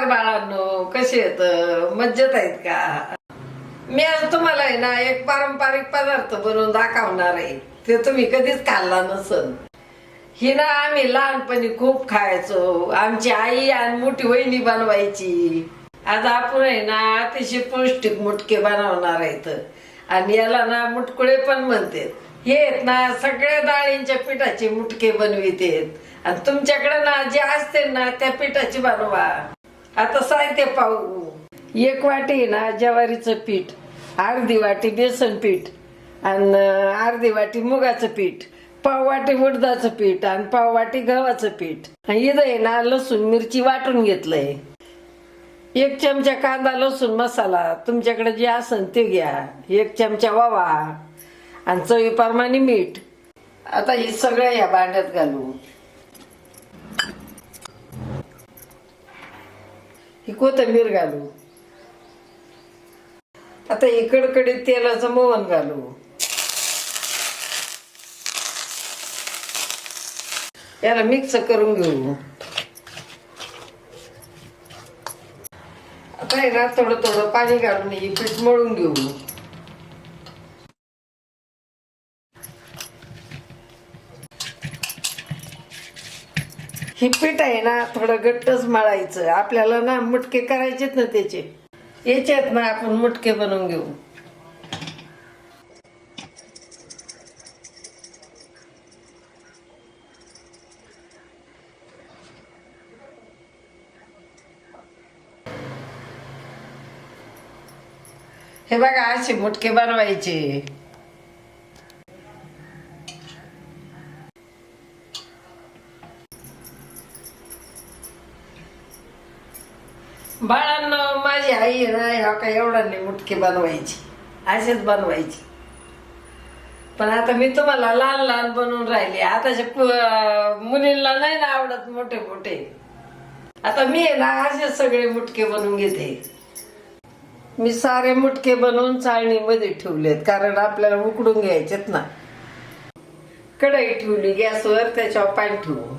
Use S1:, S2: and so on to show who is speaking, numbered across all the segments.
S1: नमस्कार बाळांनो कसे आहेत? मज्जत आहेत का? मी आज तुम्हाला आहे ना एक पारंपरिक पदार्थ बनवून दाखवणार आहे. ते तुम्ही कधीच खाल्ला नसल ही ना आम्ही लहानपणी खूप खायचो. आमची आई आणि मोठी वहिनी बनवायची. आज आपण आहे ना अतिशय पौष्टिक मुटके बनवणार आहेत. आणि याला ना मुटकुळे पण म्हणतात. हे आहेत ना सगळ्या डाळींच्या पिठाचे मुटके बनवितेत. आणि तुमच्याकडे ना जे असते ना त्या पिठाची बनवा. आता साहित्य पाहू. एक वाटी ना ज्वारीचं पीठ अर्धी वाटी बेसन पीठ आणि अर्धी वाटी मुगाचं पीठ पाव वाटी उडदाचं पीठ आणि पाव वाटी गव्हाचं पीठ. आणि इथं आहे ना लसूण मिरची वाटून घेतलंय. एक चमचा कांदा लसूण मसाला तुमच्याकडे जे असन ते घ्या. एक चमचा वावा आणि चवीप्रमाणे मीठ. आता हे सगळं या भांड्यात घालू. ही कोथंबीर घालू. आता हे कडकडीत तेलाचं मोहन घालू. याला मिक्स करून घेऊ. आता आहे ना थोडं थोडं पाणी घालून हे पीठ मळून घेऊ. हे पीठ आहे ना थोडं घट्टच मळायचं. आपल्याला ना मुटके करायचेत ना त्याचे. याच्यात ना आपण मुटके बनवून घेऊ. हे बघा असे मुटके बनवायचे. बाळांना माझी आई आहे ना ह्या काय एवढा नाही मुटके बनवायची. असेच बनवायची. पण आता मी तुम्हाला लहान लहान बनवून राहिले. आताच्या मुलींना नाही ना आवडत मोठे मोठे. आता मी आहे ना असेच सगळे मुटके बनवून घेते. मी सारे मुटके बनवून चाळणीमध्ये ठेवलेत कारण आपल्याला उकडून घ्यायचेत ना. कढई ठेवली गॅसवर त्याच्यावर पाणी ठेवू.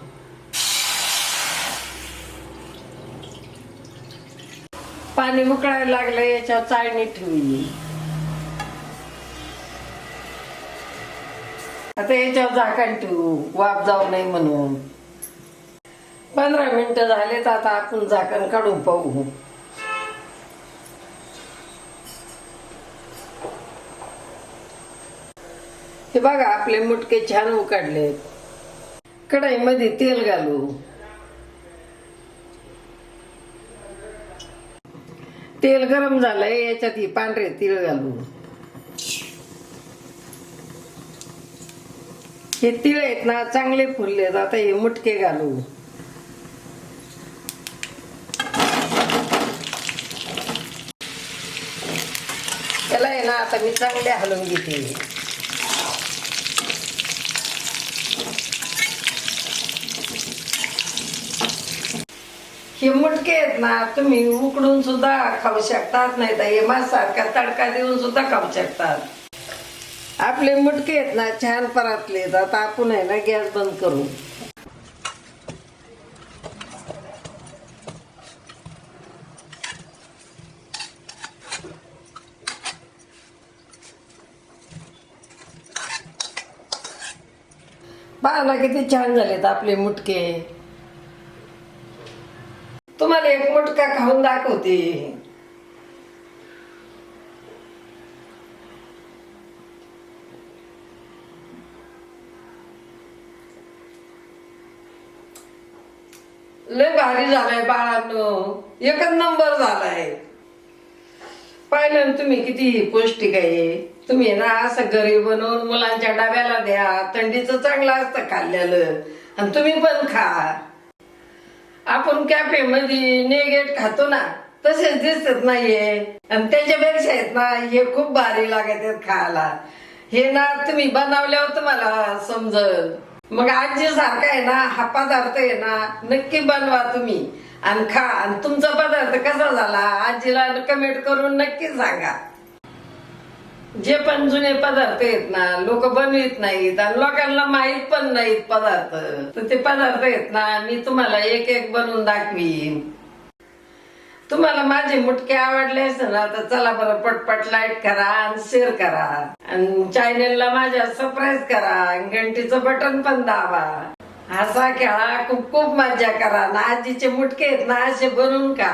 S1: पाणी उकळायला लागलं याच्यावर चाळणी ठेवली. आता याच्यावर झाकण ठेवू वाफ जाऊ नये म्हणून. पंधरा मिनिटं तर आता आपण झाकण काढून पाहू. हे बघा आपले मुटके छान उकडले कढईमध्ये तेल घालू. तेल गरम झालंय याच्यात ही पांढरे तीळ घालू हे तीळ आहेत ना चांगले फुलले आता हे मुटके घालू त्याला आहे ना आता मी चांगले हलवून घेते. हे मुटके आहेत ना तुम्ही उकडून सुद्धा खाऊ शकतात नाही तर हे सारखा तडका देऊन सुद्धा खाऊ शकतात. आपले मुटके आहेत ना छान परातले आता आपण आहे ना गॅस बंद करू. पाहायला किती छान झालेत आपले मुटके तुम्हाला एक मुटका खाऊन दाखवते. लय भारी झालाय बाळांनो. एकच नंबर झालाय. पाहिलं ना तुम्ही किती पौष्टिक आहे तुम्ही ना असं घरी बनवून मुलांच्या डब्याला द्या. थंडीचं चांगलं असतं खाल्ल्यालं. आणि तुम्ही पण खा. आपण कॅफे मध्ये नेगेट खातो ना तसेच दिसत नाहीये. आणि त्याच्यापेक्षा आहेत ना हे खूप भारी लागत आहेत खायला. हे ना तुम्ही बनवल्यावर तुम्हाला समजल. मग आजी सारखा आहे ना हा पदार्थ आहे ना नक्की बनवा तुम्ही. आणि खा. आणि तुमचा पदार्थ कसा झाला आजीला कमेंट करून नक्की सांगा. जे पण जुने पदार्थ आहेत ना लोक बनवित नाहीत आणि लोकांना माहीत पण नाहीत पदार्थ. तर ते पदार्थ आहेत ना मी तुम्हाला एक एक बनवून दाखवीन. तुम्हाला माझे मुटके आवडले असेल ना तर चला बरं पटपट लाइट करा आणि शेअर करा. आणि चॅनेलला माझ्या सरप्राईज करा आणि घंटीचं बटन पण दाबा. हसा खेळा खूप खूप मजा करा. ना आजीचे मुटके आहेत ना असे बनवून का